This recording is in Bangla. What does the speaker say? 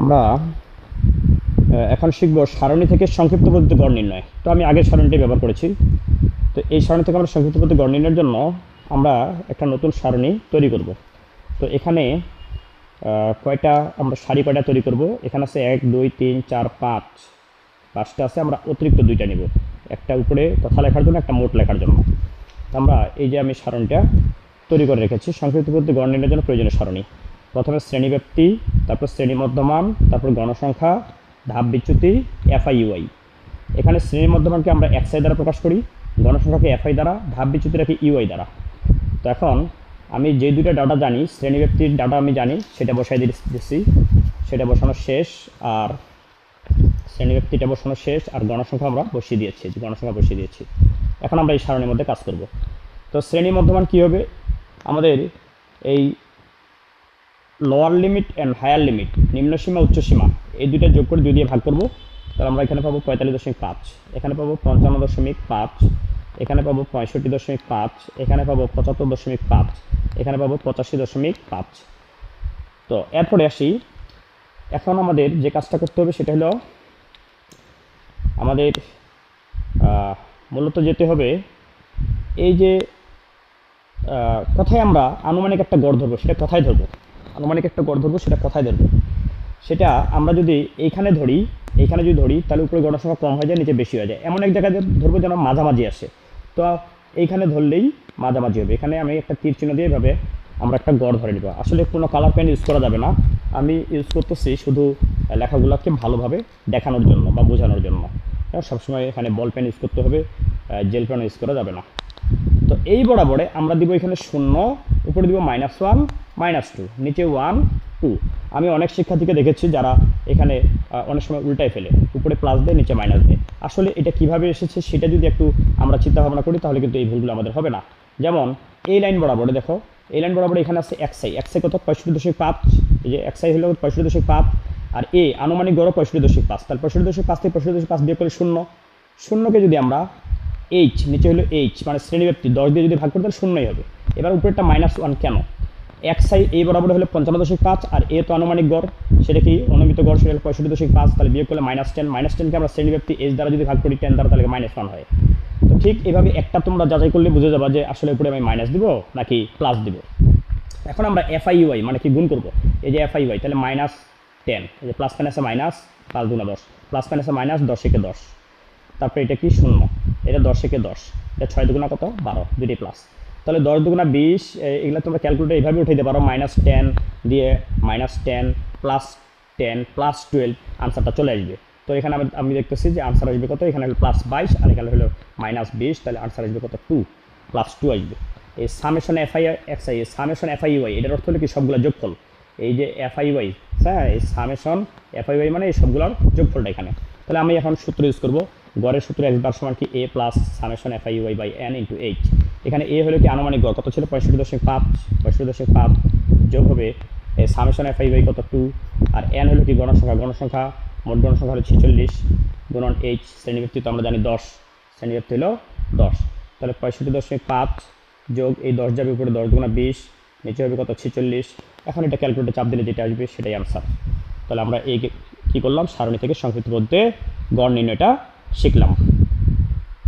আমরা এখন শিখব সারণী থেকে সংক্ষিপ্ত পদ্ধতি গড় নির্ণয়। তো আমি আগের সারণীটি ব্যবহার করেছি। তো এই সারণী থেকে আমরা সংক্ষিপ্ত পদ্ধতি গড় নির্ণয়ের জন্য আমরা একটা নতুন সারণী তৈরি করব। তো এখানে কয়টা, আমরা সারি কয়টা তৈরি করব? এখানে আছে এক, দুই, তিন, চার, পাঁচ। পাঁচটা আছে, আমরা অতিরিক্ত দুইটা নিব। একটা উপরে কথা লেখার জন্য, একটা মোট লেখার জন্য। আমরা এই যে আমি সারণীটা তৈরি করে রেখেছি, সংক্ষিপ্ত পদ্ধতি গড় নির্ণয়ের জন্য প্রয়োজনীয় সারণী। প্রথমে শ্রেণীব্যাপ্তি তারপর শ্রেণি মধ্যমান, তারপর গণসংখ্যা, ধাপ বিচ্যুতি এফআইইউআই এখানে শ্রেণি মধ্যমানকে আমরা এক্সআই দ্বারা প্রকাশ করি, গণসংখ্যাকে এফআই দ্বারা, ধাপ বিচ্যুতি রাখি ইউআই দ্বারা। তো এখন আমি যে দুটো ডাটা জানি শ্রেণীব্যাপ্তির ডাটা আমি জানি, সেটা বসাই দিচ্ছি সেটা বসানো শেষ, আর শ্রেণীব্যাপ্তিটা বসানো শেষ, আর গণসংখ্যা আমরা বসিয়ে দিয়েছি, গণসংখ্যা বসিয়ে দিয়েছি। এখন আমরা এই সারণীর মধ্যে কাজ করব। তো শ্রেণি মধ্যমান কী হবে? আমাদের এই lower limit and higher limit নিম্ন সীমা, উচ্চ সীমা, এই দুইটা যোগ করে দুই দিয়ে ভাগ করব, তাহলে আমরা এখানে পাবো পঁয়তাল্লিশ দশমিক পাঁচ, এখানে পাবো পঞ্চান্ন দশমিক পাঁচ, এখানে পাবো পঁয়ষট্টি দশমিক পাঁচ, এখানে পাবো পঁচাত্তর দশমিক পাঁচ, এখানে পাবো পঁচাশি দশমিক পাঁচ। তো এরপরে আসি, এখন আমাদের যে কাজটা করতে হবে সেটা হলো আমাদের মূলত যেতে হবে এই যে কথায় আমরা আনুমানিক একটা গড় ধরবো, সেটা কথায় ধরবো? আনুমানিক একটা গড় ধরবো, সেটা কথায় ধরবো? সেটা আমরা যদি এইখানে ধরি, এইখানে যদি ধরি, তাহলে উপরে গড়ের সংখ্যা কম হয়ে যায়, নিচে বেশি হয়ে যায়। এমন এক জায়গায় ধরবো যেন মাঝামাঝি আসে। তো এইখানে ধরলেই মাঝামাঝি হবে। এখানে আমি একটা তীর চিহ্ন দিয়ে এভাবে আমরা একটা গড় ধরে নিব। আসলে কোনো কালার পেন ইউজ করা যাবে না। আমি ইউজ করতেছি শুধু লেখাগুলোকে ভালোভাবে দেখানোর জন্য বা বোঝানোর জন্য। সবসময় এখানে বল পেন ইউজ করতে হবে জেল পেন ইউজ করা যাবে না। তো এই বরাবরে আমরা দিব এখানে শূন্য, উপরে দিব মাইনাস ওয়ান মাইনাস টু নিচে ওয়ান টু আমি অনেক শিক্ষার্থীকে দেখেছি যারা এখানে অনেক সময় উল্টায় ফেলে। উপরে প্লাস দেয়, নিচে মাইনাস দেয়। আসলে এটা কীভাবে এসেছে সেটা যদি একটু আমরা চিন্তা ভাবনা করি, তাহলে কিন্তু এই ভুলগুলো আমাদের হবে না। যেমন, এই লাইন বরাবরে দেখো। এই লাইন বরাবর এখানে আছে এক্সআই এক্সআই কত? পঁয়ষট্টি দশমিক পাঁচ। এই যে এক্সআই হলো পঁয়ষট্টি দশমিক পাঁচ। আর এ আনুমানিক গড় পঁয়ষট্টি দশমিক পাঁচ। তাহলে পঁয়ষট্টি দশমিক পাঁচ থেকে পঁয়ষট্টি দশমিক পাঁচ বিয়োগ করে শূন্য। শূন্যকে যদি আমরা এইচ নিচে হলো এইচ মানে শ্রেণীব্যাপ্তি, দশ দিয়ে যদি ভাগ করি, তাহলে শূন্যই হবে। এবার উপরেরটা মাইনাস ওয়ান কেন? এক সাই এই বরাবর হলে পঞ্চান্ন দশমিক পাঁচ আর এ তো আনুমানিক গড়, সেটা কি অনুমিত গড় সেটা পঁয়ষট্টি দশমিক পাঁচ, তাহলে বিয়োগ করলে মাইনাস টেন মাইনাস টেনকে আমরা শ্রেণীব্যাপ্তি এইচ দ্বারা যদি ভাগ করি টেন দ্বারা তাহলে মাইনাস ওয়ান হয়। তো ঠিক এভাবে একটা তোমরা যাচাই করলে বুঝে যাবা যে আসলে উপরে আমি মাইনাস দিব নাকি প্লাস দিব। এখন আমরা এফআইউআই মানে কি গুণ করব? এই যে এফআইউআই তাহলে মাইনাস টেন এই যে প্লাস মাইনাসে মাইনাস পাঁচ দুনা দশ প্লাস মাইনাসে মাইনাস দশ একে দশ। তারপরে এটা কি শূন্য? এটা দশ একে দশ, এটা ছয় দুগুণা কত? বারো, দুইটাই প্লাস তাহলে দশ দুগুণা বিশ এগুলো তোমরা ক্যালকুলেটার এইভাবে উঠাইতে পারো মাইনাস টেন দিয়ে minus ten plus ten plus twelve আনসারটা চলে আসবে। তো এখানে আমি আমি দেখতেছি যে আনসার আসবে কত? এখানে হলো প্লাস বাইশ আর এখানে হলো মাইনাস বিশ, তাহলে আনসার আসবে কত? টু প্লাস টু আসবে। এই সামেশন এফআই এক্সআই এই সামেশন এফআইওয়াই এটার অর্থ হলো কি? সবগুলো যোগফল। এই যে এফআই ওয়াই হ্যাঁ এই সামেশন এফআইওয়াই মানে এই সবগুলোর যোগফলটা এখানে। তাহলে আমি এখন সূত্র ইউজ করব। গড়ের সূত্র একবার বার সমান কি? A plus summation FI Y by N into H এখানে এ হলো কি আনুমানিক গড়, কত ছিল? পঁয়ষট্টি দশমিক পাঁচ, পঁয়ষট্টি দশমিক পাঁচ যোগ হবে সামেশন এফআইওয়াই কত? টু আর এন হলো কি গণসংখ্যা গণসংখ্যা মোট গণসংখ্যা হলো ছেচল্লিশ, গুণন এইচ শ্রেণীব্যক্তি তো আমরা জানি দশ শ্রেণীব্যক্তি হলো দশ। তাহলে পঁয়ষট্টি দশমিক পাঁচ যোগ এই দশ যাবে উপরে দশ গুণা বিশ, নিচে হবে কত? ছেচল্লিশ। এখন এটা ক্যালকুলেটর চাপ দিলে যেটা আসবে সেটাই আনসার তাহলে আমরা এই কী করলাম? সারণী থেকে সংক্ষিপ্ত বলতে গড় নির্ণয়টা শিখলাম।